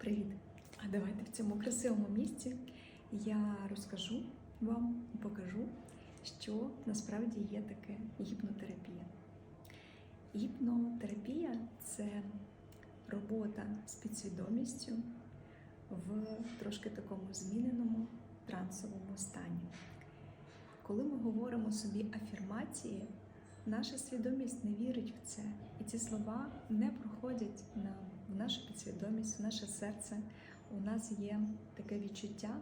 Привіт! А давайте в цьому красивому місці я розкажу вам, і покажу, що насправді є таке гіпнотерапія. Гіпнотерапія це робота з підсвідомістю в трошки такому зміненому трансовому стані. Коли ми говоримо собі афірмації, наша свідомість не вірить в це, ці слова не проходять на в нашу підсвідомість, в наше серце. У нас є таке відчуття,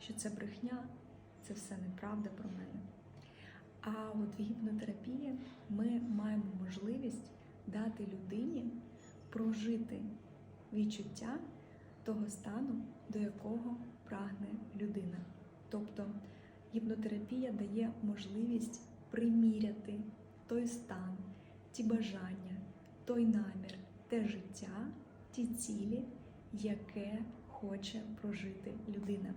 що це брехня, це все неправда про мене. А от в гіпнотерапії ми маємо можливість дати людині прожити відчуття того стану, до якого прагне людина. Тобто гіпнотерапія дає можливість приміряти той стан, ті бажання, той намір, те життя, ті цілі, яке хоче прожити людина.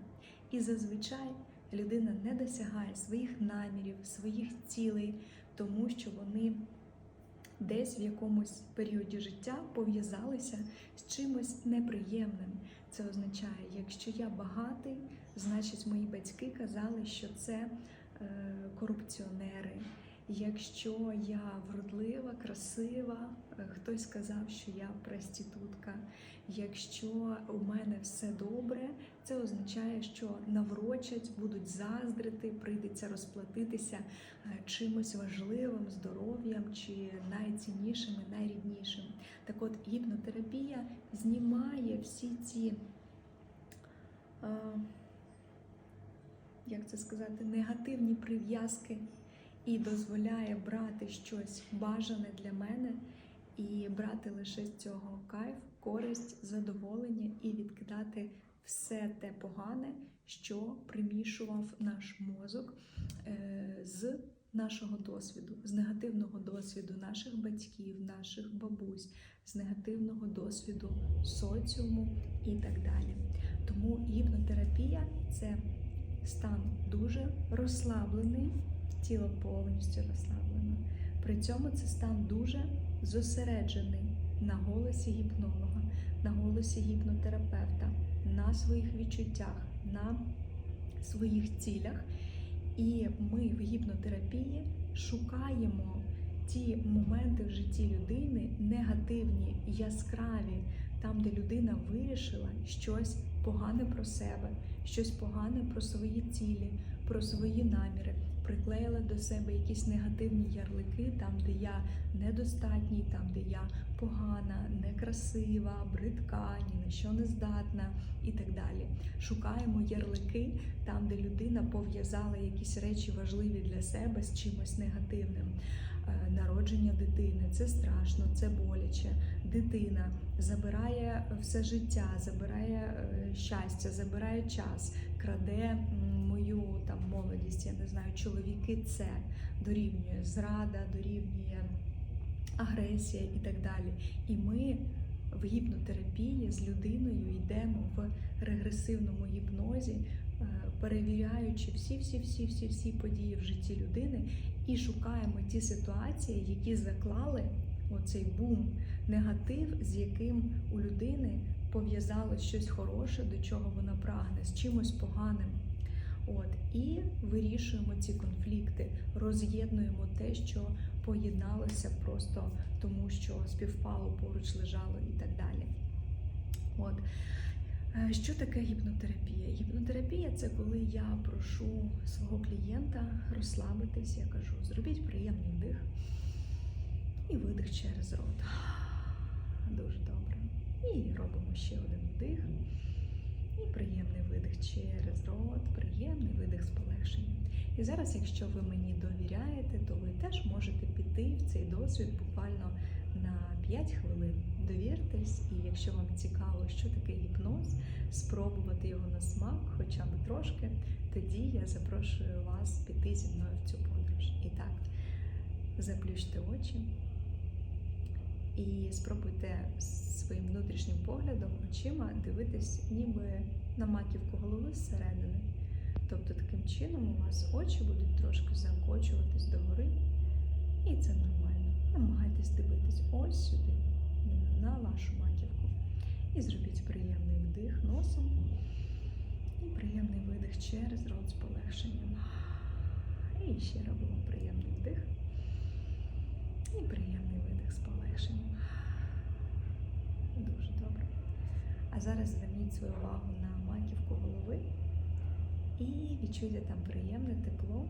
І зазвичай людина не досягає своїх намірів, своїх цілей, тому що вони десь в якомусь періоді життя пов'язалися з чимось неприємним. Це означає, якщо я багатий, значить мої батьки казали, що це е, корупціонери. Якщо я вродлива, красива, е, хтось сказав, що я проститутка. Якщо у мене все добре, це означає, що наврочать, будуть заздрити, прийдеться розплатитися е, чимось важливим, здоров'ям чи найціннішим і найріднішим. Так от гіпнотерапія знімає всі ці, е, як це сказати, негативні прив'язки і дозволяє брати щось бажане для мене і брати лише з цього кайф, користь, задоволення і відкидати все те погане, що примішував наш мозок е, з нашого досвіду, з негативного досвіду наших батьків, наших бабусь, з негативного досвіду соціуму і так далі. Тому гіпнотерапія це стан дуже розслаблений тіло повністю розслаблено. При цьому це стан дуже зосереджений на голосі гіпнолога, на голосі гіпнотерапевта, на своїх відчуттях, на своїх цілях. І ми в гіпнотерапії шукаємо ті моменти в житті людини негативні, яскраві, там, де людина вирішила щось погане про себе, щось погане про свої цілі, про свої наміри приклеїла до себе якісь негативні ярлики, там, де я недостатній, там, де я погана, некрасива, бридка, ні на що не здатна і так далі. Шукаємо ярлики там, де людина пов'язала якісь речі важливі для себе з чимось негативним. Е, народження дитини це страшно, це боляче. Дитина забирає все життя, забирає е, щастя, забирає час, краде там молодість. Я не знаю, чоловіки це дорівнює зрада, дорівнює агресія і так далі. І ми в гіпнотерапії з людиною йдемо в регресивному гіпнозі, е, перевіряючи всі-всі-всі-всі-всі події в житті людини і шукаємо ті ситуації, які заклали оцей бум, негатив, з яким у людини пов'язалось щось хороше, до чого вона прагне, з чимось поганим. От і вирішуємо ці конфлікти, роз'єднуємо те, що поєдналося просто тому, що співпало поруч лежало і так далі. От. Е, що таке гіпнотерапія? Гіпнотерапія це коли я прошу свого клієнта розслабитись, я кажу, зробіть приємний вдих і видих через рот. Дуже добре. І робимо ще один вдих. І приємний видих через рот, приємний видих з полегшенням. І зараз, якщо ви мені довіряєте, то ви теж можете піти в цей досвід буквально на 5 хвилин. Довіртесь, і якщо вам цікаво, що таке гіпноз, спробувати його на смак, хоча б трошки, тоді я запрошую вас піти зі мною в цю подорож. І так, заплющте очі і спробуйте своїм внутрішнім поглядом очима дивитись ніби на маківку голови зсередини. Тобто таким чином у вас очі будуть трошки закочуватись догори, і це нормально. Намагайтесь дивитись ось сюди, на вашу маківку. І зробіть приємний вдих носом. І приємний видих через рот з полегшенням. І ще робимо приємний вдих. І приємний видих з полегшенням. Дуже добре. А зараз зверніть свою увагу на маківку голови і відчуйте там приємне тепло.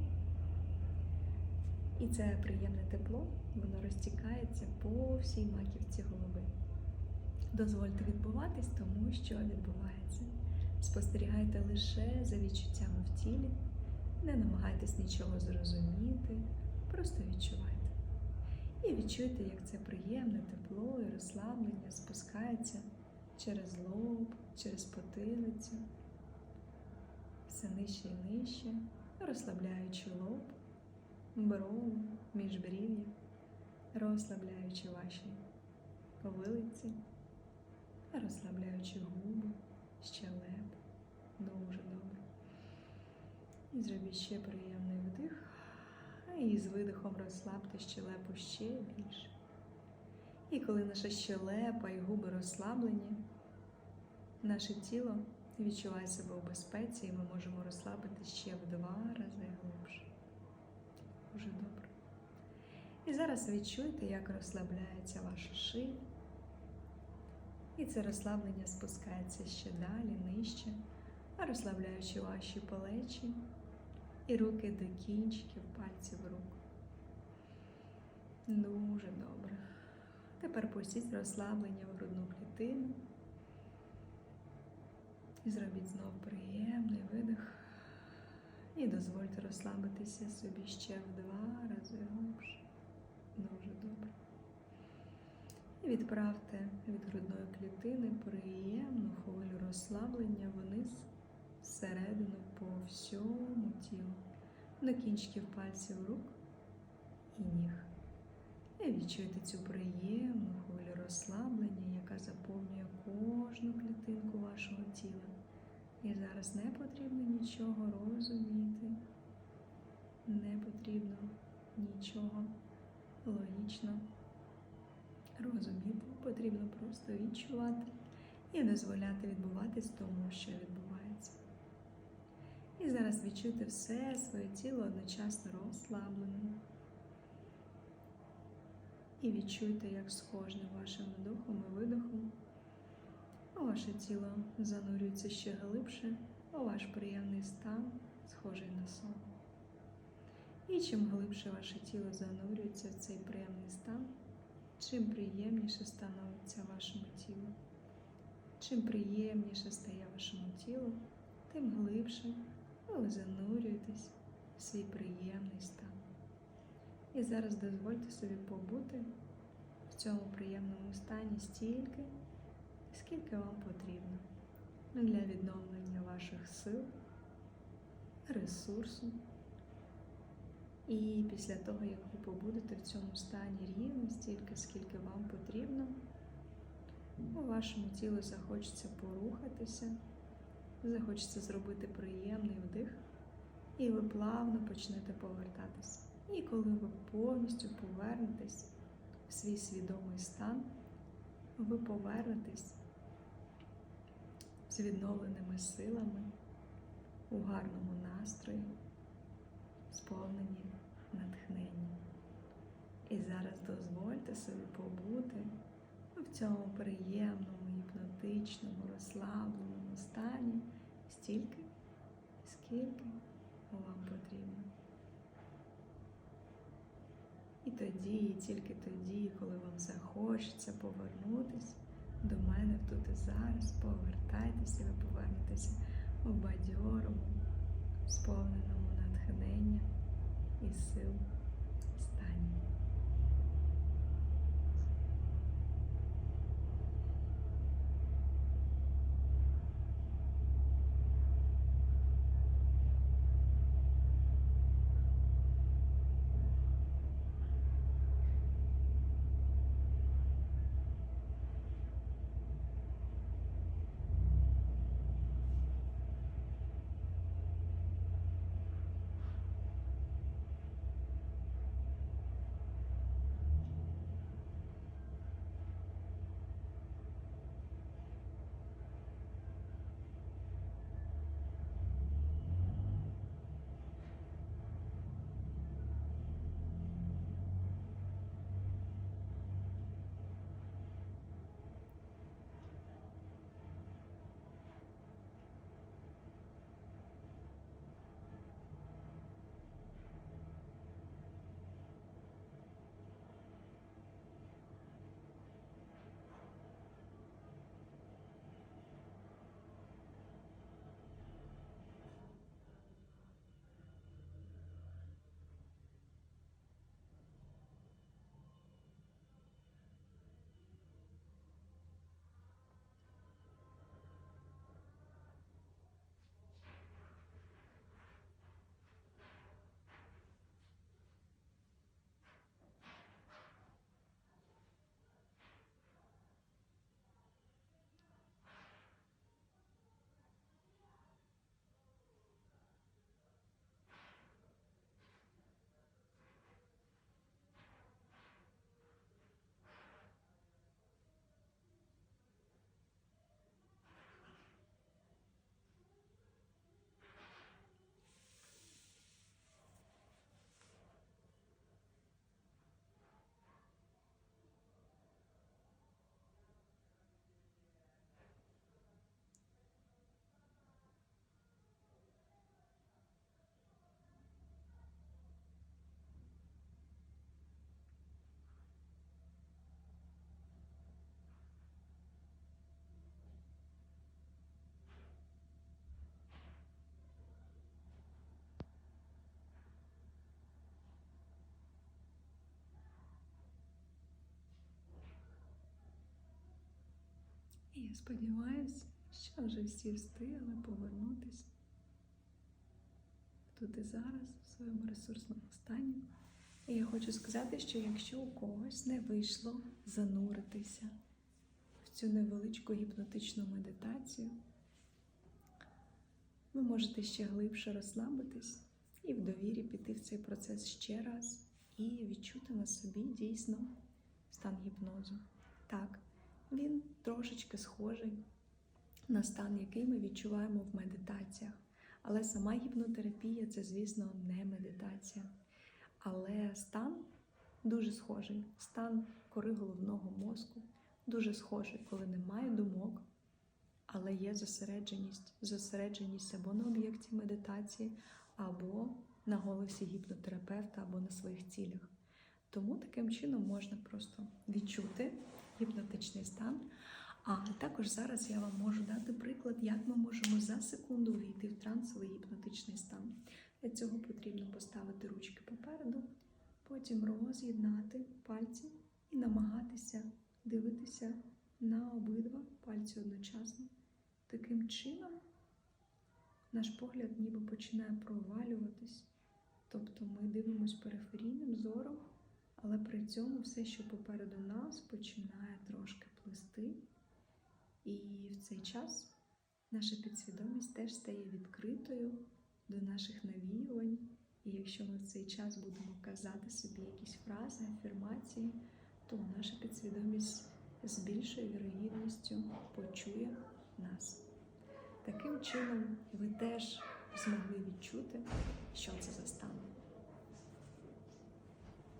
І це приємне тепло, воно розтікається по всій маківці голови. Дозвольте відбуватись тому, що відбувається. Спостерігайте лише за відчуттями в тілі, не намагайтесь нічого зрозуміти, просто відчувайте. І відчуйте, як це приємне тепло і розслаблення спускається через лоб, через потилицю, все нижче і нижче, розслабляючи лоб, брову, міжбрів'я, розслабляючи ваші вилиці, розслабляючи губи, щелеп. Дуже добре. І зробіть ще приємний вдих. І з видихом розслабте щелепу ще більше. І коли наша щелепа і губи розслаблені, наше тіло відчуває себе у безпеці, і ми можемо розслабити ще в два рази глибше. Дуже добре. І зараз відчуйте, як розслабляється ваша шия. І це розслаблення спускається ще далі, нижче, розслабляючи ваші плечі і руки до кінчиків пальців рук. Дуже добре. Тепер пустіть розслаблення в грудну клітину. І зробіть знов приємний видих. І дозвольте розслабитися собі ще в два рази глибше. Дуже добре. І відправте від грудної клітини приємну хвилю розслаблення вниз, всередину по всьому тілу, до кінчиків пальців рук і ніг. І відчуйте цю приємну хвилю розслаблення, яка заповнює кожну клітинку вашого тіла. І зараз не потрібно нічого розуміти, не потрібно нічого логічно розуміти, потрібно просто відчувати і дозволяти відбуватись тому, що відбувається. І зараз відчуйте все своє тіло одночасно розслабленим. І відчуйте, як з кожним вашим вдохом і видохом ваше тіло занурюється ще глибше у ваш приємний стан, схожий на сон. І чим глибше ваше тіло занурюється в цей приємний стан, чим приємніше становиться вашому тілу. Чим приємніше стає вашому тілу, тим глибше ви занурюєтесь в свій приємний стан. І зараз дозвольте собі побути в цьому приємному стані стільки, скільки вам потрібно для відновлення ваших сил, ресурсу. І після того, як ви побудете в цьому стані рівно стільки, скільки вам потрібно, у вашому тілу захочеться порухатися, захочеться зробити приємний вдих, і ви плавно почнете повертатися. І коли ви повністю повернетесь в свій свідомий стан, ви повернетесь з відновленими силами у гарному настрої, сповнені натхнення. І зараз дозвольте собі побути в цьому приємному, гіпнотичному, розслабленому стані стільки, скільки вам потрібно. І тоді, і тільки тоді, коли вам захочеться повернутися до мене тут і зараз, повертайтеся, ви повернетеся у бадьорому, сповненому натхнення і сил І я сподіваюся, що вже всі встигли повернутися тут і зараз, в своєму ресурсному стані. І я хочу сказати, що якщо у когось не вийшло зануритися в цю невеличку гіпнотичну медитацію, ви можете ще глибше розслабитись і в довірі піти в цей процес ще раз і відчути на собі дійсно стан гіпнозу. Так, він трошечки схожий на стан, який ми відчуваємо в медитаціях. Але сама гіпнотерапія це, звісно, не медитація. Але стан дуже схожий. Стан кори головного мозку дуже схожий, коли немає думок, але є зосередженість, зосередженість або на об'єкті медитації, або на голосі гіпнотерапевта, або на своїх цілях. Тому таким чином можна просто відчути гіпнотичний стан. А також зараз я вам можу дати приклад, як ми можемо за секунду увійти в трансовий гіпнотичний стан. Для цього потрібно поставити ручки попереду, потім роз'єднати пальці і намагатися дивитися на обидва пальці одночасно. Таким чином наш погляд ніби починає провалюватись. Тобто ми дивимося периферійним зором, але при цьому все, що попереду нас, починає трошки плисти. І в цей час наша підсвідомість теж стає відкритою до наших навіювань. І якщо ми в цей час будемо казати собі якісь фрази, афірмації, то наша підсвідомість з більшою вірогідністю почує нас. Таким чином, ви теж змогли відчути, що це за стан.